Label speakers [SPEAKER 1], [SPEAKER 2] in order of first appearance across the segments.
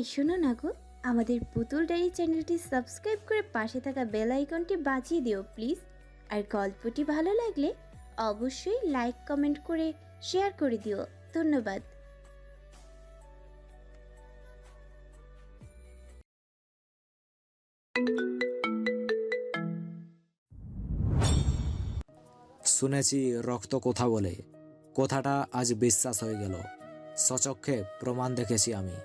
[SPEAKER 1] এই শোনো না গো, আমাদের পুতুল ডায়েরি চ্যানেলটি সাবস্ক্রাইব করে পাশে থাকা বেল আইকনটি বাজিয়ে দিও প্লিজ। আর গল্পটি ভালো লাগলে অবশ্যই লাইক, কমেন্ট করে শেয়ার করে দিও। ধন্যবাদ।
[SPEAKER 2] শুনেছি রক্ত কথা বলে। কথাটা আজ বিশ্বাস হয়ে গেল। সচক্ষে প্রমাণ দেখেছি আমি।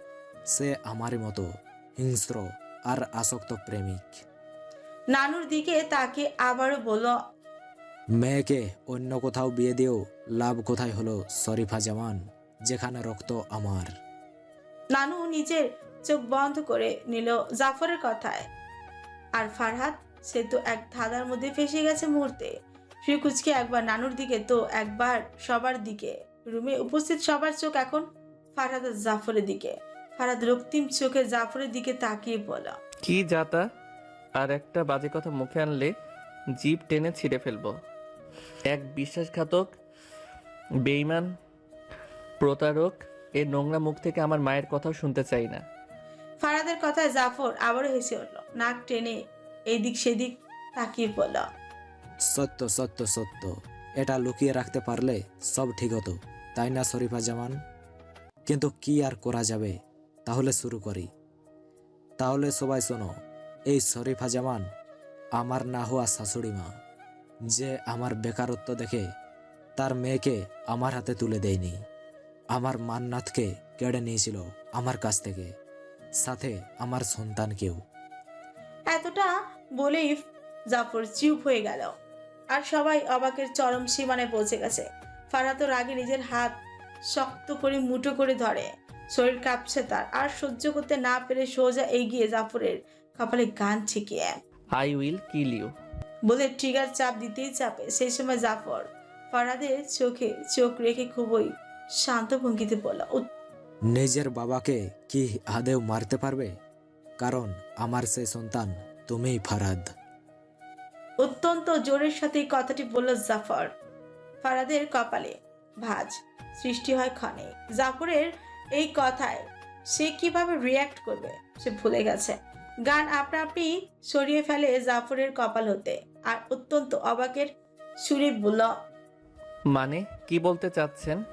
[SPEAKER 2] সে আমারই মতো হিংস্র আর আসক্ত প্রেমিক।
[SPEAKER 3] নানুর দিকে তাকে আবারও বলল
[SPEAKER 2] মেয়েকে অন্য কোথাও বিয়ে দিয়েও লাভ কোথায় হলো শরীফা জামান? যেখানে রক্ত আমার।
[SPEAKER 3] নানু নিজের চোখ বন্ধ করে নিল জাফরের কথায়। আর ফারহাদ সে তো এক ধাঁধার মধ্যে ফেসে গেছে মুহূর্তে। ফিরকুচকে একবার নানুর দিকে তো একবার সবার দিকে। রুমে উপস্থিত সবার চোখ এখন ফারহাদ জাফরের দিকে। ফারহাদ রক্তিম চোখে জাফরের দিকে তাকিয়ে বলল
[SPEAKER 4] কি যাতা? আর একটা বাজে কথা মুখে আনলে জিভ টেনে ছিঁড়ে ফেলব। এক বিশ্বাসঘাতক বেইমান প্রতারক এর নোংরা মুখ থেকে আমার মায়ের কথাও শুনতে চাই না।
[SPEAKER 3] ফারাদের কথায় জাফর আবারও হেসে উঠল নাক টেনে এইদিক সেদিক তাকিয়ে বলল
[SPEAKER 2] সত্য সত্য সত্য। এটা লুকিয়ে রাখতে পারলে সব ঠিক হতো তাই না শরীফা জামান? কিন্তু কি আর করা যাবে? তাহলে শুরু করি। তাহলে সবাই শোনো, এই শরীফা জামান, আমার না হওয়া শাশুড়ি মা, যে আমার বেকারত্ব দেখে তার মেয়েকে আমার হাতে তুলে দেয়নি, আমার মান্নাথকে কেড়ে নিয়েছিল আমার কাছ থেকে, সাথে আমার সন্তানকেও।
[SPEAKER 3] এতটা বলেই জাফর চুপ হয়ে গেল, আর সবাই অবাকের চরম সীমানায় পৌঁছে গেছে। ফারাত রাগে নিজের হাত শক্ত করে মুঠো করে ধরে। শরীর কাঁপছে তার। আর সহ্য করতে না পেরে সোজা এগিয়ে জাফরের কপালে গান ছিকিয়ে
[SPEAKER 4] আই উইল কিল ইউ।
[SPEAKER 3] বলে ট্রিগার চাপ দিতেই চাপে। সেই সময় জাফর ফারাদের চোখে চোখ রেখে খুবই শান্ত ভঙ্গিতে বলল
[SPEAKER 2] নিজের বাবাকে কি আদেও মারতে পারবে? কারণ আমার সেই সন্তান তুমিই ফারাদ।
[SPEAKER 3] অত্যন্ত জোরের সাথে এই কথাটি বলল জাফর। ফারাদের কপালে ভাঁজ সৃষ্টি হয় ক্ষণে। জাফরের এই কথায় সে কীভাবে রিয়্যাক্ট করবে সে ভুলে গেছে। গান আপনা আপনি সরিয়ে ফেলে জাফরের কপাল হতে আর অত্যন্ত অবাকের সুরে বলল
[SPEAKER 4] মানে কি বলতে চাচ্ছেন?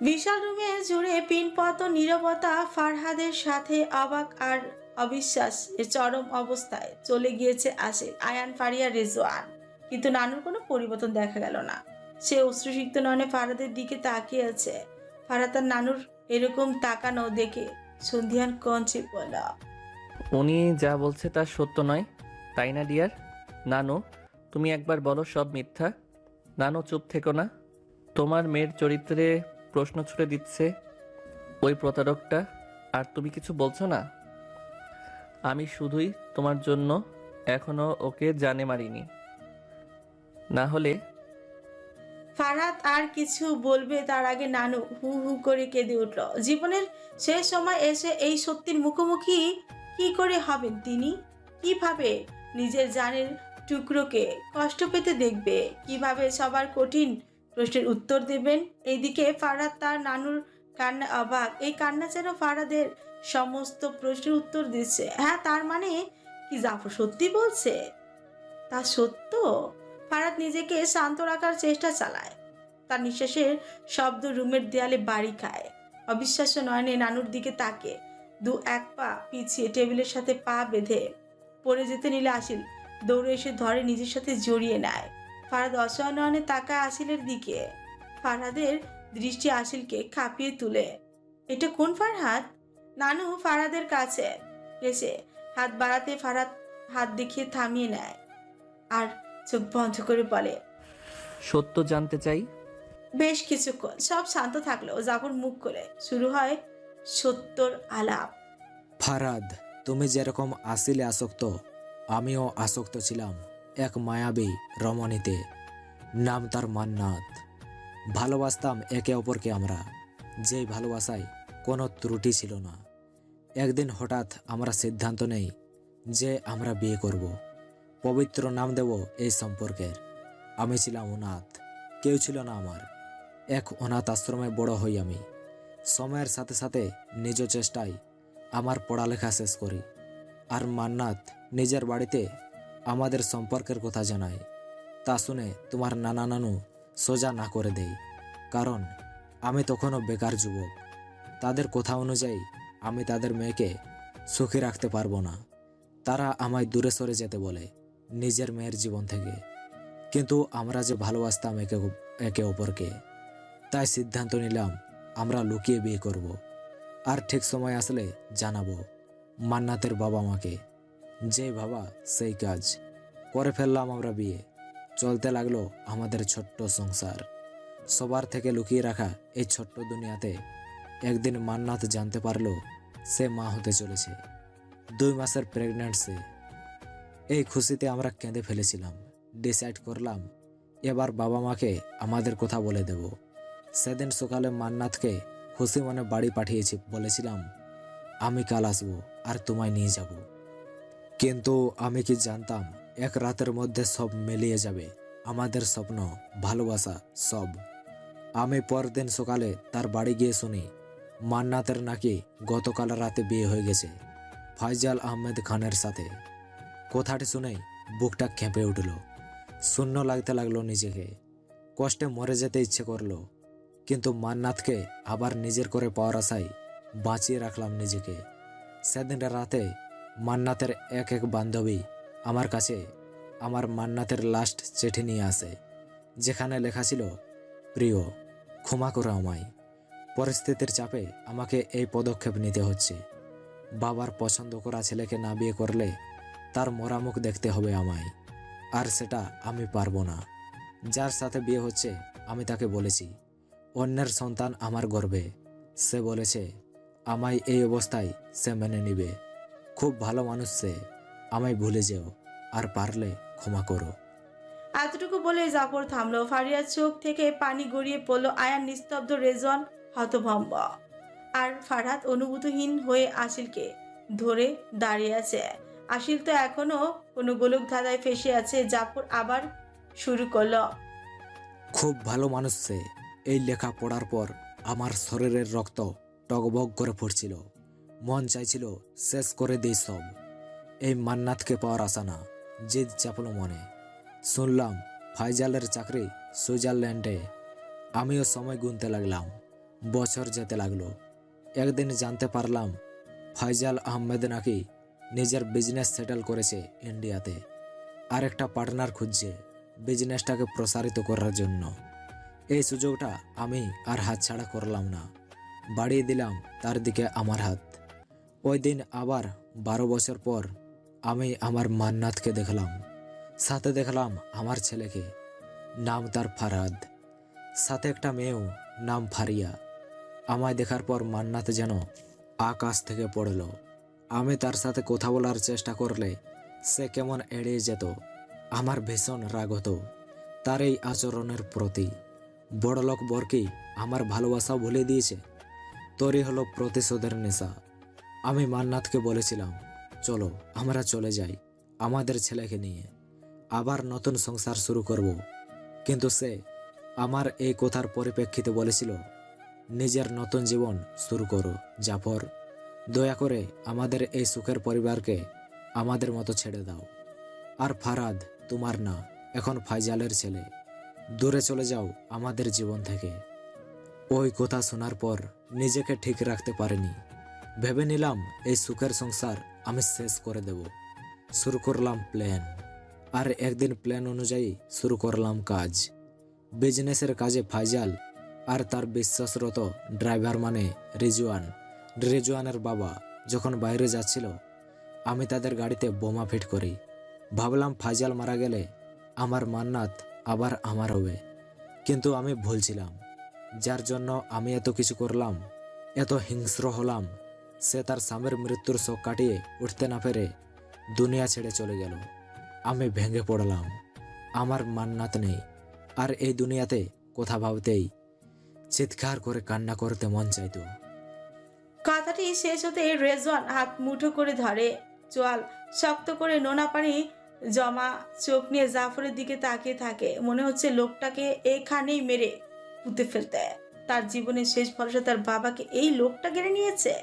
[SPEAKER 3] বিশাল রুমে জুড়ে পিনপত নীরবতা ফারহাদের সাথে অবাক আর অবিশ্বাস এর চরম অবস্থায় চলে গিয়েছে আসে আয়ান ফারিয়া রেজওয়ান। কিন্তু নানুর কোনো পরিবর্তন দেখা গেল না। সে অশ্রুসিক্ত নয়নে ফারহাদের দিকে তাকিয়ে আছে ফারহাদ তার নানুর এরকম তাকানো দেখে সন্ধিয়ান কঞ্চে বলল,
[SPEAKER 4] উনি যা বলছে তা সত্য নয়, তাই না ডিয়ার? নানু, তুমি একবার বলো সব মিথ্যা। নানু, চুপ থেকো না। তোমার মেয়ের চরিত্রে প্রশ্ন ছুড়ে দিচ্ছে ওই প্রতারকটা, আর তুমি কিছু বলছো না? আমি শুধুই তোমার জন্য এখনও ওকে জানে মারিনি। না হলে
[SPEAKER 3] ফারহাদ আর কিছু বলবে তার আগে নানু হু হু করে কেঁদে উঠল। জীবনের শেষ সময় এসে এই সত্যির মুখোমুখি কি করে হবেন তিনি? কীভাবে নিজের জানের টুকরোকে কষ্ট পেতে দেখবে? কীভাবে সবার কঠিন প্রশ্নের উত্তর দেবেন? এইদিকে ফারহাদ তার নানুর কান্না অবাক। এই কান্না যেন ফারাদের সমস্ত প্রশ্নের উত্তর দিচ্ছে। হ্যাঁ তার মানে কি জাফর সত্যি বলছে? তা সত্য? ফারাদ নিজেকে শান্ত রাখার চেষ্টা চালায়। তার নিঃশ্বাসের শব্দ রুমের দেয়ালে বাড়ি খায়। অবিশ্বাস্য নয়নে নানুর দিকে তাকে দু এক পা পিছিয়ে টেবিলের সাথে পা বেঁধে পড়ে যেতে নিলে আসিল দৌড়ে এসে ধরে নিজের সাথে জড়িয়ে নেয়। ফারাদ অসহায় নয়নে তাকায় আসিলের দিকে। ফারাদের দৃষ্টি আসিলকে কাঁপিয়ে তুলে। এটা কোন ফারহাদ? নানু, ফারাদের কাছে। এসে হাত বাড়াতে ফারাদ হাত দেখিয়ে থামিয়ে নেয়। আর চোখ বন্ধ করে বলে
[SPEAKER 4] সত্য জানতে চাই?
[SPEAKER 3] বেশ কিছুক্ষণ সব শান্ত থাকলেও জাফর মুখ করে শুরু হয় সত্তর আলাপ।
[SPEAKER 2] ফারাদ তুমি যেরকম আসিলে আসক্ত আমিও আসক্ত ছিলাম এক মায়াবী রমণীতে। নাম তার মান্নাত। ভালোবাসতাম একে অপরকে আমরা। যেই ভালোবাসায় কোনো ত্রুটি ছিল না। একদিন হঠাৎ আমরা সিদ্ধান্ত নেই যে আমরা বিয়ে করব। পবিত্র নাম দেব এই সম্পর্কের। আমি ছিলাম অনাথ, কেউ ছিল না আমার। এক অনাথ আশ্রমে বড় হই আমি। সময়ের সাথে সাথে নিজ চেষ্টায় আমার পড়ালেখা শেষ করি। আর মান্নাত নিজের বাড়িতে আমাদের সম্পর্কের কথা জানায়। তা শুনে তোমার নানা নানু সোজা না করে দেই কারণ আমি তখনও বেকার যুবক। তাদের কথা অনুযায়ী আমি তাদের মেয়েকে সুখী রাখতে পারব না। তারা আমায় দূরে সরে যেতে বলে। নিজের মেয়ের জীবন থেকে। কিন্তু আমরা যে ভালোবাসতাম একে একে অপরকে, তাই সিদ্ধান্ত নিলাম আমরা লুকিয়ে বিয়ে করব। আর ঠিক সময় আসলে জানাব মান্নাতের বাবা মাকে যে, বাবা, সেই কাজ। করে ফেললাম আমরা বিয়ে। চলতে লাগল আমাদের ছোট্ট সংসার। সবার থেকে লুকিয়ে রাখা এই ছোট্ট দুনিয়াতে একদিন মান্নাত জানতে পারল সে মা হতে চলেছে। দুই মাসের প্রেগন্যান্ট সে এই খুশিতে আমরা কেঁদে ফেলেছিলাম। ডিসাইড করলাম, এবার বাবা মাকে আমাদের কথা বলে দেব। সেদিন সকালে মান্নাতকে খুশি মনে বাড়ি পাঠিয়েছি, বলেছিলাম, আমি কাল আসব আর তোমায় নিয়ে যাব। কিন্তু আমি কি জানতাম, এক রাতের মধ্যে সব মিলিয়ে যাবে। আমাদের স্বপ্ন, ভালোবাসা সব। আমি পরদিন সকালে তার বাড়ি গিয়ে শুনি, মান্নাতের নাকি গতকাল রাতে বিয়ে হয়ে গেছে, ফাইজাল আহমেদ খানের সাথে। কথাটি শুনে বুকটা খেপে উঠল। শূন্য লাগতে লাগল নিজেকে। কষ্টে মরে যেতে ইচ্ছে করল। কিন্তু মান্নাতকে আবার নিজের করে পাওয়ার আশায় বাঁচিয়ে রাখলাম নিজেকে। সেদিন রাতে মান্নাতের এক এক বান্ধবী আমার কাছে আমার মান্নাতের লাস্ট চিঠি নিয়ে আসে, যেখানে লেখা ছিল, প্রিয়, ক্ষমা করো আমায়। পরিস্থিতির চাপে আমাকে এই পদক্ষেপ নিতে হচ্ছে। বাবার পছন্দ করা ছেলেকে না বিয়ে করলে তার মরামুখ দেখতে হবে আমায়। আর সেটা আমি পারব না। যার সাথে বিয়ে হচ্ছে, আমি তাকে বলেছি, অন্যের সন্তান আমার গর্বে। সে বলেছে, আমায় এই অবস্থায় সে মেনে নিবে। খুব ভালো মানুষ সে, আমায় ভুলে যেও, আর পারলে ক্ষমা করো।
[SPEAKER 3] এতটুকু বলে জাফর থামলো। ফারিয়ার চোখ থেকে পানি গড়িয়ে পড়ল আয়ার নিস্তব্ধ রেজন হতভম্ব। আর ফারহাত অনুভূতিহীন হয়ে আসিলকে ধরে দাঁড়িয়ে আছে। আসিল তো এখনও কোনো গোলক ধাঁধায় ফেসে আছে, জাফর আবার শুরু করল।
[SPEAKER 2] খুব ভালো মানুষ সে। এই লেখা পড়ার পর আমার শরীরের রক্ত টগবগ করে পড়ছিল। মন চাইছিল শেষ করে দিই সব। এই মান্নাতকে পাওয়ার আশা না, জিদ চাপল মনে। শুনলাম ফাইজালের চাকরি সুইজারল্যান্ডে। আমিও সময় গুনতে লাগলাম, বছর যেতে লাগল। একদিন জানতে পারলাম ফাইজাল আহমেদ নাকি নিজের বিজনেস সেটেল করেছে ইন্ডিয়াতে আর একটা পার্টনার খুঁজছে বিজনেসটাকে প্রসারিত করার জন্য। এই সুযোগটা আমি আর হাতছাড়া করলাম না। বাড়িয়ে দিলাম তার দিকে আমার হাত। ওই দিন আবার বারো বছর পর আমি আমার মান্নাতকে দেখলাম। সাথে দেখলাম আমার ছেলেকে। নাম তার ফারাদ। সাথে একটা মেয়েও নাম ফারিয়া। আমায় দেখার পর মান্নাত যেন আকাশ থেকে পড়ল। আমি তার সাথে কথা বলার চেষ্টা করলে সে কেমন এড়িয়ে যেত। আমার ভীষণ রাগ হতো। তার এই আচরণের প্রতি। বড়লোক বরকি আমার ভালোবাসা ভুলে দিয়েছে। তৈরি হলো প্রতিশোধের নেশা। আমি মান্নাথকে বলেছিলাম, চলো, আমরা চলে যাই আমাদের ছেলেকে নিয়ে। আবার নতুন সংসার শুরু করব। কিন্তু সে আমার এই কথার পরিপ্রেক্ষিতে বলেছিল, নিজের নতুন জীবন শুরু করো, জাফর। দয়া করে আমাদের এই সুখের পরিবারকে আমাদের মতো ছেড়ে দাও। আর ফারাদ, তোমার না, এখন ফাইজালের ছেলে। দূরে চলে যাও আমাদের জীবন থেকে। ওই কথা শোনার পর নিজেকে ঠিক রাখতে পারিনি। ভেবে নিলাম এই সুখের সংসার আমি শেষ করে দেব। শুরু করলাম প্ল্যান। আর একদিন প্ল্যান অনুযায়ী শুরু করলাম কাজ। বিজনেসের কাজে ফাইজাল আর তার বিশ্বাসরত ড্রাইভার মানে রিজওয়ান। রিজওয়ানের বাবা যখন বাইরে যাচ্ছিল, আমি তাদের গাড়িতে বোমা ফিট করি। ভাবলাম ফাইজাল মারা গেলে আমার মান্নাত আবার আমার হবে। কিন্তু আমি ভুলছিলাম যার জন্য আমি এত কিছু করলাম, এত হিংস্র হলাম, সে তার স্বামীর মৃত্যুর শোক কাটিয়ে উঠতে না পেরে দুনিয়া ছেড়ে চলে গেল। আমি ভেঙে পড়লাম। আমার মান্নাত নেই। আর এই দুনিয়াতে কথা ভাবতেই চিৎকার করে কান্না করতে মন চাইতো।
[SPEAKER 3] কথাটি শেষ হতে রেজওয়ান হাত মুঠো করে ধরে। চোয়াল শক্ত করে নোনা পানি জমা চোখ নিয়ে জাফরের দিকে তাকিয়ে থাকে। মনে হচ্ছে লোকটাকে এখানেই মেরে পুঁতে ফেলতে। তার জীবনের শেষ ভরসা তার বাবাকে এই লোকটা কেড়ে নিয়েছে?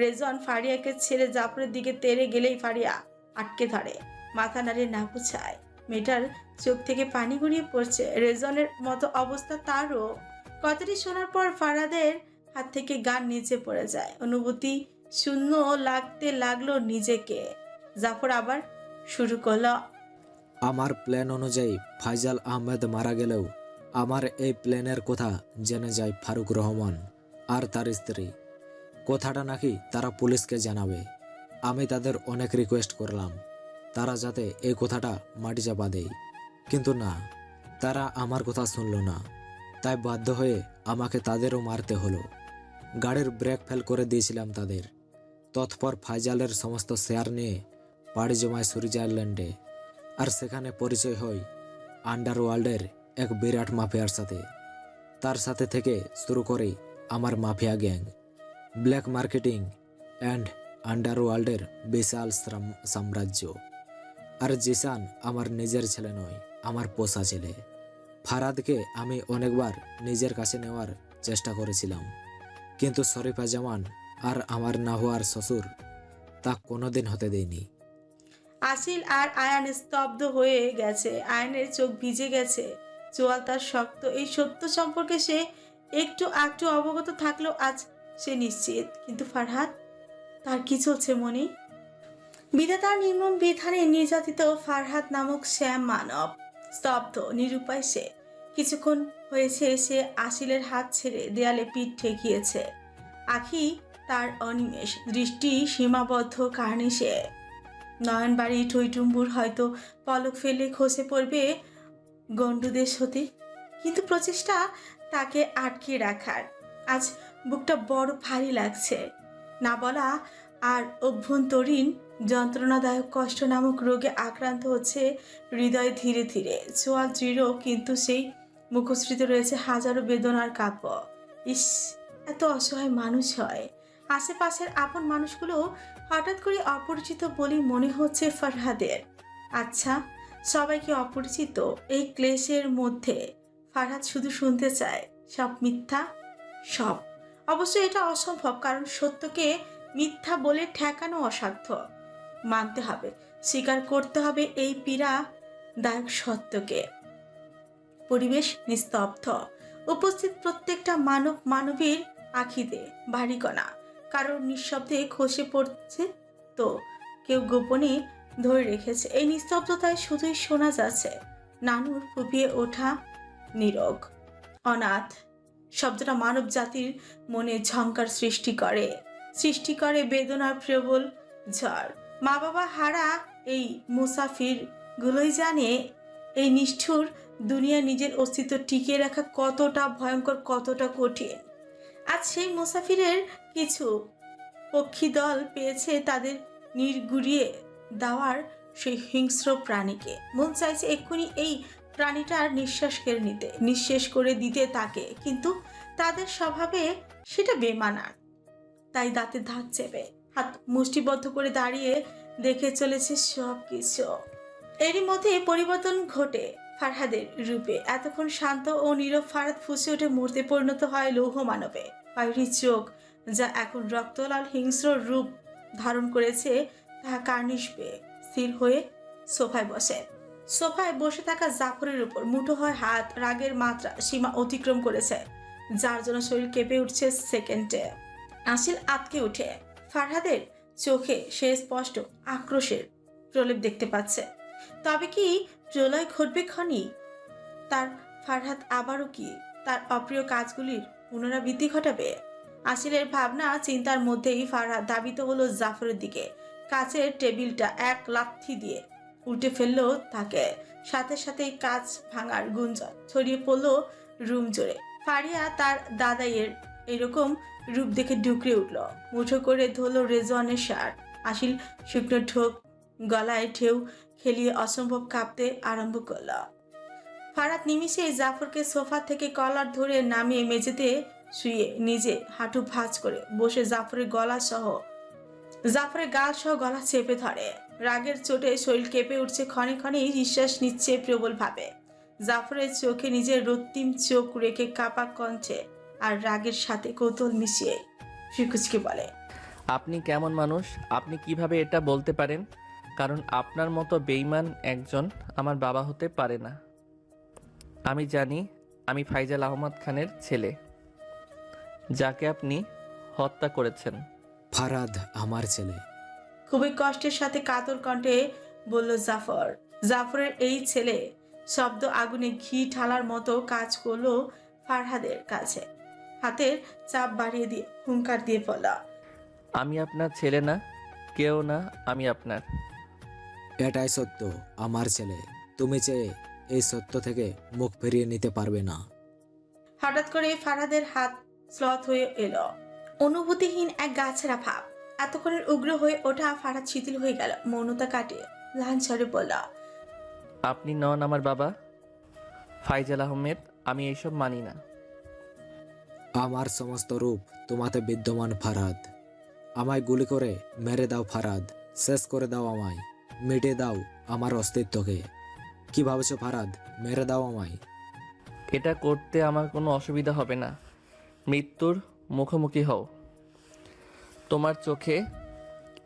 [SPEAKER 3] রেজন ফারিয়াকে ছেড়ে জাফরের দিকে তেড়ে গেলেই ফারিয়া আটকে ধরে, মাথা নাড়িয়ে না বুঝায়। মেয়েটার চোখ থেকে পানি গড়িয়ে পড়ছে। রেজনের মতো অবস্থা তারও। কথাটি শোনার পর ফারাদের হাত থেকে গান নিচে পড়ে যায়। অনুভূতি শূন্য লাগতে লাগল নিজেকে। জাফর আবার শুরু করল।
[SPEAKER 2] আমার প্ল্যান অনুযায়ী ফাইজাল আহমেদ মারা গেলেও আমার এই প্ল্যানের কথা জেনে যায় ফারুক রহমান আর তার স্ত্রী। কথাটা নাকি তারা পুলিশকে জানাবে। আমি তাদের অনেক রিকোয়েস্ট করলাম। তারা যাতে এই কথাটা মাটি চাপা দেয়। কিন্তু না, তারা আমার কথা শুনল না। তাই বাধ্য হয়ে আমাকে তাদেরও মারতে হলো। গাড়ির ব্রেক ফেল করে দিয়েছিলাম তাদের। তৎপর ফাইজালের সমস্ত শেয়ার নিয়ে পাড়ি জমায় সুইজারল্যান্ডে আর সেখানে পরিচয় হয় আন্ডারওয়ার্ল্ডের এক বিরাট মাফিয়ার সাথে। তার সাথে থেকে শুরু করে আমার mafia gang. Black marketing and আন্ডারওয়ার্ল্ডের বিশাল সাম্রাজ্য। আর জিসান আমার নিজের ছেলে নয়, আমার পোষা ছেলে। ফারাদকে আমি অনেকবার নিজের কাছে নেওয়ার চেষ্টা করেছিলাম। কিন্তু শরীফা জামান, আর আমার না হওয়ার শ্বশুর, তা কোনোদিন হতে দেয়নি।
[SPEAKER 3] আসিল আর আয়ান স্তব্ধ হয়ে গেছে। আয়নের চোখ ভিজে গেছে। চোয়াল তার শক্ত, এই সত্য সম্পর্কে সে একটু একটু অবগত থাকলেও আজ সে নিশ্চিত। কিন্তু ফারহাদ, তার কি চলছে মনে? বিধাতার নির্মম বিধানে নির্যাতিত ফারহাদ নামক শ্যাম মানব, স্তব্ধ, নিরুপায় সে। কিছুক্ষণ হয়েছে সে আসিলের হাত ছেড়ে দেয়ালে পিঠ ঠেকিয়েছে। আখি তার অনিমেষ, দৃষ্টি সীমাবদ্ধ কারণে সে। নয়নবাড়ি টইটুম্বুর হয়তো পলক ফেলে খসে পড়বে গন্ডুদেশ হতে কিন্তু প্রচেষ্টা তাকে আটকে রাখার। আজ বুকটা বড় ভারী লাগছে। না বলা আর অভ্যন্তরীণ যন্ত্রণাদায়ক কষ্ট নামক রোগে আক্রান্ত হচ্ছে হৃদয় ধীরে ধীরে। চোয়াল দৃঢ়, কিন্তু সেই মুখশ্রীতে রয়েছে হাজারো বেদনার কাব্য। ইস, এত অসহায় মানুষ হয়। আশেপাশের আপন মানুষগুলো হঠাৎ করে অপরিচিত বলেই মনে হচ্ছে ফারহাদের। আচ্ছা সবাইকে অপরিচিত? এই ক্লেশের মধ্যে ফারহাদ শুধু শুনতে চায়, সব মিথ্যা? সব। অবশ্য এটা অসম্ভব, কারণ সত্যকে মিথ্যা বলে ঠেকানো অসাধ্য। মানতে হবে, স্বীকার করতে হবে এই পীড়া দায়ক সত্যকে। পরিবেশ নিস্তব্ধ। উপস্থিত প্রত্যেকটা মানব মানবীর আখিতে বাড়িকণা কারোর নিঃশব্দে খসে পড়ছে তো, কেউ গোপনে ধরে রেখেছে। এই নিস্তব্ধতায় শুধুই শোনা যাচ্ছে, নানুর ফুপিয়ে ওঠা নীরব, অনাথ। শব্দটা মানব জাতির মনে ঝঙ্কার সৃষ্টি করে সৃষ্টি করে বেদনার প্রবল ঝড়। মা বাবা হারা এই মুসাফির গুলোই জানে, এই নিষ্ঠুর দুনিয়া নিজের অস্তিত্ব টিকিয়ে রাখা কতটা ভয়ঙ্কর, কতটা কঠিন। আজ সেই মুসাফিরের কিছু পক্ষী দল পেয়েছে তাদের নির্গুড়িয়ে দেওয়ার সেই হিংস্র প্রাণীকে। মন চাইছে এক্ষুনি এই প্রাণীটার নিঃশ্বাস কেড়ে নিতে, নিঃশেষ করে দিতে তাকে, কিন্তু তাদের স্বভাবে সেটা বেমানার তাই দাঁতে দাঁত চেপে, হাত মুষ্টিবদ্ধ করে দাঁড়িয়ে দেখে চলেছে সব কিছু এরই মধ্যে পরিবর্তন ঘটে। ফারহাদের রূপে। এতক্ষণ শান্ত ও নীরব ফারাদ ফুসে ওঠে মূর্তি পরিণত হয় লৌহ মানবে। পায়রি চোখ, যা এখন রক্তলাল হিংস্র রূপ ধারণ করেছে, তাহা কার্নিশ পেয়ে স্থির হয়ে সোফায় বসে। সোফায় বসে থাকা জাফরের উপর মুঠো হয় হাত, রাগের মাত্রা সীমা অতিক্রম করেছে, যার জন্য শরীর কেঁপে উঠছে সেকেন্ডে। আসিল আতকে উঠে। ফারহাদের চোখে সে স্পষ্ট আক্রোশের প্রলেপ দেখতে পাচ্ছে। তবে কি প্রলয় ঘটবে ক্ষণি। তার ফারহাত আবারও কি? তার অপ্রিয় কাজগুলির পুনরাবৃত্তি ঘটাবে? আসিলের ভাবনা চিন্তার মধ্যেই ফারহাদ ধাবিত হলো জাফরের দিকে। কাছের টেবিলটা এক লাথি দিয়ে উল্টে ফেলল তাকে। সাথে সাথেই কাজ ভাঙার গুঞ্জন ছড়িয়ে পড়ল রুম জোরে ফারিয়া তার দাদাইয়ের এরকম রূপ দেখে ডুকরে উঠল। মুঠো করে ধরলো রেজওয়ানের শার্ট। আসিল শুকনো ঠোক গলায় ঢেউ খেলিয়ে অসম্ভব কাঁপতে আরম্ভ করল। ফারাত নিমিষে জাফরকে সোফা থেকে কলার ধরে নামিয়ে মেঝেতে শুয়ে নিজে হাঁটু ভাঁজ করে বসে জাফরের গলা সহ জাফরের গাল সহ গলা চেপে ধরে। রাগের চোটে শরীর কেঁপে উঠছে ক্ষণে ক্ষণে নিঃশ্বাস নিচ্ছে প্রবল ভাবে জাফরের চোখে নিজের রক্তিম চোখ রেখে কাপা কণ্ঠে আর রাগের সাথে কৌতূহল মিশিয়ে ফিকুচকে বলে,
[SPEAKER 4] আপনি কেমন মানুষ? আপনি কীভাবে এটা বলতে পারেন? কারণ আপনার মতো বেইমান একজন আমার বাবা হতে পারে না। আমি জানি আমি ফাইজাল আহমদ খানের ছেলে যাকে আপনি হত্যা করেছেন।
[SPEAKER 2] ফারাদ আমার ছেলে।
[SPEAKER 3] খুবই কষ্টের সাথে কাতর কণ্ঠে বলল জাফর জাফরের এই ছেলে শব্দ আগুনে ঘি ঢালার মতো কাজ করল ফারহাদের কাছে। হাতের চাপ বাড়িয়ে দিয়ে হুঙ্কার দিয়ে বলল
[SPEAKER 4] আমি আপনার ছেলে না কেউ না আমি আপনার।
[SPEAKER 2] এটাই সত্য আমার ছেলে। তুমি চেয়ে এই সত্য থেকে মুখ ফিরিয়ে নিতে পারবে না।
[SPEAKER 3] হঠাৎ করে ফারাদের হাত স্লথ হয়ে এলো। অনুভূতিহীন এক গাছেরা ভাব এতক্ষণের উগ্র হয়ে ওঠা ফারাদ শিথিল হয়ে গেল মৌনতা কাটিয়ে। লাঞ্ছরে বলল
[SPEAKER 4] আপনি নন আমার বাবা? ফাইজাল আহমেদ আমি এইসব মানি না।
[SPEAKER 2] আমার সমস্ত রূপ তোমাতে বিদ্যমান ফারাদ। আমায় গুলি করে মেরে দাও ফারাদ শেষ করে দাও আমায়। মিটে দাও আমার অস্তিত্বকে। কি ভাবছ ফারাদ? মেরে দাও আমায়।
[SPEAKER 4] এটা করতে আমার কোনো অসুবিধা হবে না। মৃত্যুর মুখোমুখি হও। তোমার চোখে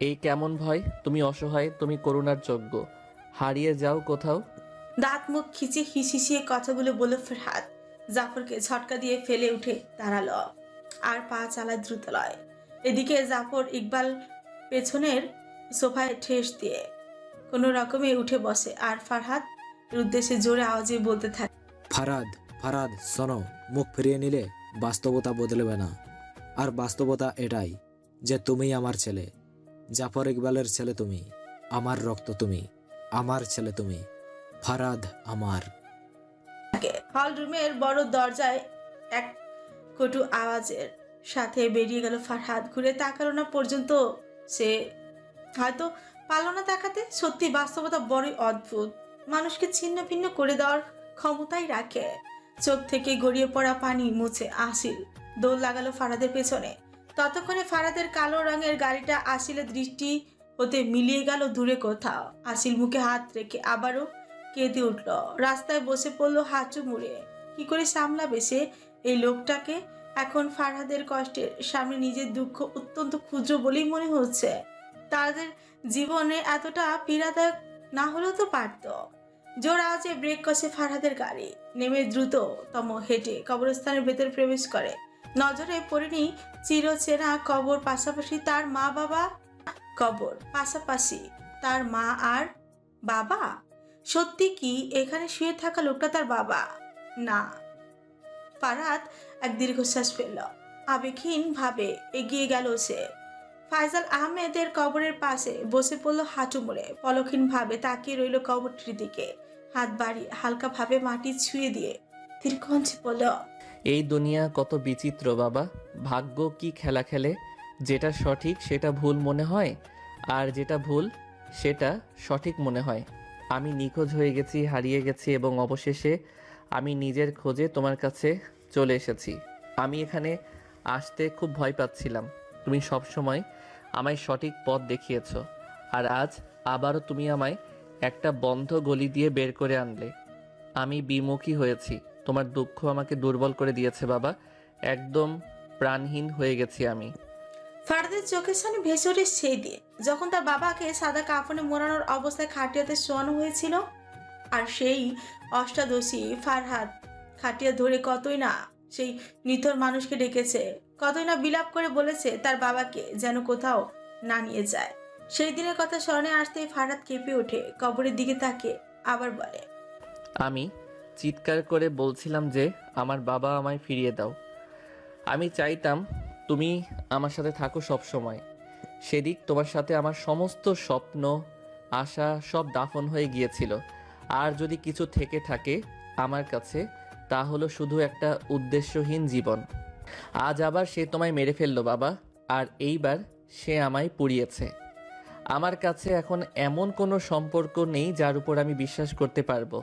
[SPEAKER 4] এই কেমন ভয়? তুমি অসহায় তুমি করুণার যোগ্য। হারিয়ে যাও কোথাও।
[SPEAKER 3] দাঁত মুখ খিচে হিসিয়ে কথাগুলো বলে ফেরহাদ জাফরকে ঝটকা দিয়ে ফেলে উঠে দাঁড়াল আর পা চালায় দ্রুত লয় এদিকে জাফর ইকবাল পেছনের সোফায় ঠেস দিয়ে কোনো রকমে উঠে বসে আর ফারহাদ উদ্দেশ্যে জোরে আওয়াজে বলতে থাকে
[SPEAKER 2] ফারাদ ফারাদ শোনো মুখ ফিরিয়ে নিলে বাস্তবতা বদলেবে না। আর বাস্তবতা এটাই যে তুমিই আমার ছেলে। জাফর ইকবালের ছেলে তুমি আমার রক্ত তুমি আমার ছেলে তুমি ফারাদ আমার।
[SPEAKER 3] হল রুমের বড় দরজায় এক কটু আওয়াজের সাথে বেরিয়ে গেল ফারহাদ। ঘুরে তাকালো না পর্যন্ত সে হয়তো পারল না তাকাতে সত্যি বাস্তবতা বড়ই অদ্ভুত। মানুষকে ছিন্ন ভিন্ন করে দেওয়ার ক্ষমতাই রাখে। চোখ থেকে গড়িয়ে পড়া পানি মুছে আসিল। দৌড় লাগালো ফারাদের পেছনে। ততক্ষণে ফারাদের কালো রঙের গাড়িটা আসিলের দৃষ্টি হতে মিলিয়ে গেল দূরে কোথাও। আসিল মুখে হাত রেখে আবারও কেঁদে উঠল। রাস্তায় বসে পড়ল হাঁচু মুড়ে। কি করে সামলাবে সে? এই লোকটাকে এখন ফারহাদের কষ্টের। সামনে নিজের দুঃখ অত্যন্ত ক্ষুদ্র বলেই মনে হচ্ছে। তাদের জীবনে এতটা পীড়াদায়ক না হলেও তো পারত। জোর আওয়াজে ব্রেক কষে ফারহাদের গাড়ি। নেমে দ্রুততম হেঁটে কবরস্থানের ভেতর প্রবেশ করে। নজরে পড়েনি চিরচেনা কবর, পাশাপাশি তার মা বাবা। কবর, পাশাপাশি তার মা আর বাবা? সত্যি কি এখানে শুয়ে থাকা লোকটা তার বাবা? না। ফারাত এক দীর্ঘশ্বাস ফেলল। আবেগহীন ভাবে এগিয়ে গেল সে। ফাইজাল আহমেদের কবরের পাশে বসে পড়ল হাঁটু মুড়ে। পলক্ষীন ভাবে তাকিয়ে রইল কবরটির দিকে। হাত বাড়িয়ে হালকা ভাবে মাটি ছুঁয়ে দিয়ে দীর্ঘঞ্চে বলল,
[SPEAKER 4] এই দুনিয়া কত বিচিত্র বাবা। ভাগ্য কি খেলা খেলে। যেটা সঠিক সেটা ভুল মনে হয়, আর যেটা ভুল সেটা সঠিক মনে হয়। আমি নিখোঁজ হয়ে গেছি, হারিয়ে গেছি এবং অবশেষে আমি নিজের খোঁজে তোমার কাছে চলে এসেছি। আমি এখানে আসতে খুব ভয় পাচ্ছিলাম। তুমি সব সময় আমায় সঠিক পথ দেখিয়েছ। আর আজ আবারও তুমি আমায় একটা বন্ধ গলি দিয়ে বের করে আনলে। আমি বিমুখী হয়েছি। তোমার দুঃখ আমাকে দুর্বল করে দিয়েছে, বাবা। একদম প্রাণহীন হয়ে গেছি আমি।
[SPEAKER 3] ফারদের চোখের সামনে ভেসে ওঠে সেই দিয়ে যখন তার বাবাকে সাদা কাফনে মোড়ানোর অবস্থায় খাটিয়াতে শোয়ানো হয়েছিল। আর সেই অষ্টাদশী, ফারহাদ, খাটিয়া ধরে কতই না সেই নিথর মানুষকে ডেকেছে। কতই না বিলাপ করে বলেছে তার বাবাকে যেন কোথাও না নিয়ে যায়। সেই দিনের কথা স্মরণে আসতেই ফারহাদ কেঁপে ওঠে, কবরের দিকে তাকে আবার বলে,
[SPEAKER 4] আমি চিৎকার করে বলছিলাম যে আমার বাবা আমায় ফিরিয়ে দাও। আমি চাইতাম তুমি আমার সাথে থাকো সব সময় সেদিক তোমার সাথে আমার সমস্ত স্বপ্ন, আশা সব দাফন হয়ে গিয়েছিল। আর যদি কিছু থেকে থাকে আমার কাছে, তা হলো শুধু একটা উদ্দেশ্যহীন জীবন। আজ আবার সে তোমায় মেরে ফেলল, বাবা। আর এইবার সে আমায় পুড়িয়েছে। আমার কাছে এখন এমন কোনো সম্পর্ক নেই যার উপর আমি বিশ্বাস করতে পারব।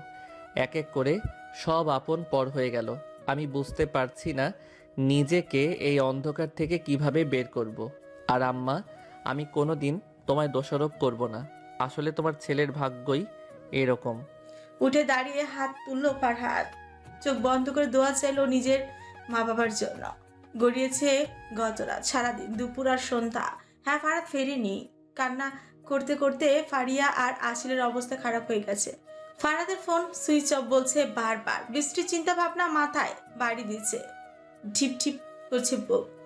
[SPEAKER 4] এক এক করে সব আপন পর হয়ে গেল। আমি বুঝতে পারছি না নিজেকে এই অন্ধকার থেকে কীভাবে বের করব। আর আম্মা, আমি কোনো দিন তোমায় দোষারোপ করব না। আসলে তোমার ছেলের ভাগ্যই এরকম।
[SPEAKER 3] উঠে দাঁড়িয়ে হাত তুললো ফারহাদ চোখ বন্ধ করে দোয়া চাইলো নিজের মা বাবার জন্য। গড়িয়েছে গত রাত সারাদিন, দুপুর আর সন্ধ্যা। হ্যাঁ ফারাদ ফেরেনি। কান্না করতে করতে ফারিয়া আর আসিলের অবস্থা খারাপ হয়ে গেছে। ফারাদের ফোন সুইচ অফ বলছে বারবার। বৃষ্টির চিন্তা ভাবনা মাথায় বাড়ি দিচ্ছে। ঢিপ ঢিপ করছে।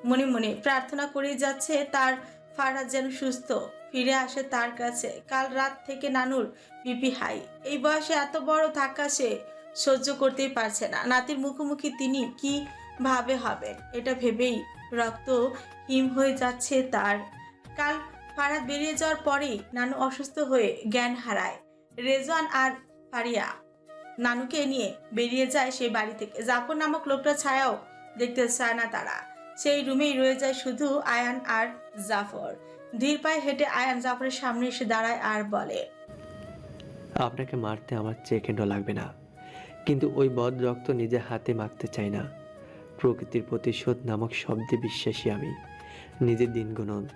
[SPEAKER 3] মনে মনে প্রার্থনা করে যাচ্ছে তার ফারাদ যেন সুস্থ। ফিরে আসে তার কাছে। কাল রাত থেকে নানুর বিপি হাই। এই বয়সে এত বড় ধাক্কা সে সহ্য করতেই পারছে না। নাতির মুখোমুখি তিনি কি ভাবে হবেন এটা ভেবেই রক্ত হিম হয়ে যাচ্ছে তার। কাল ফারাদ বেরিয়ে যাওয়ার পরেই নানু অসুস্থ হয়ে জ্ঞান হারায়। রেজওয়ান আর ফারিয়া নানুকে নিয়ে বেরিয়ে যায় সেই বাড়ি থেকে। জাফর নামক লোকটা ছায়াও দেখতে চায় না তারা। সেই রুমেই রয়ে যায় শুধু আয়ান আর জাফর। ধীর পায়ে হেঁটে আয়ান জাফরের সামনে এসে দাঁড়ায় আর বলে,
[SPEAKER 5] আপনাকে মারতে আমার সেকেন্ডও লাগবে না। কিন্তু ওই বদ রক্ত নিজের হাতে মাখতে চাই না। প্রকৃতির প্রতিশোধ নামক শব্দে বিশ্বাসী আমি। নিজের দিন গুনুন।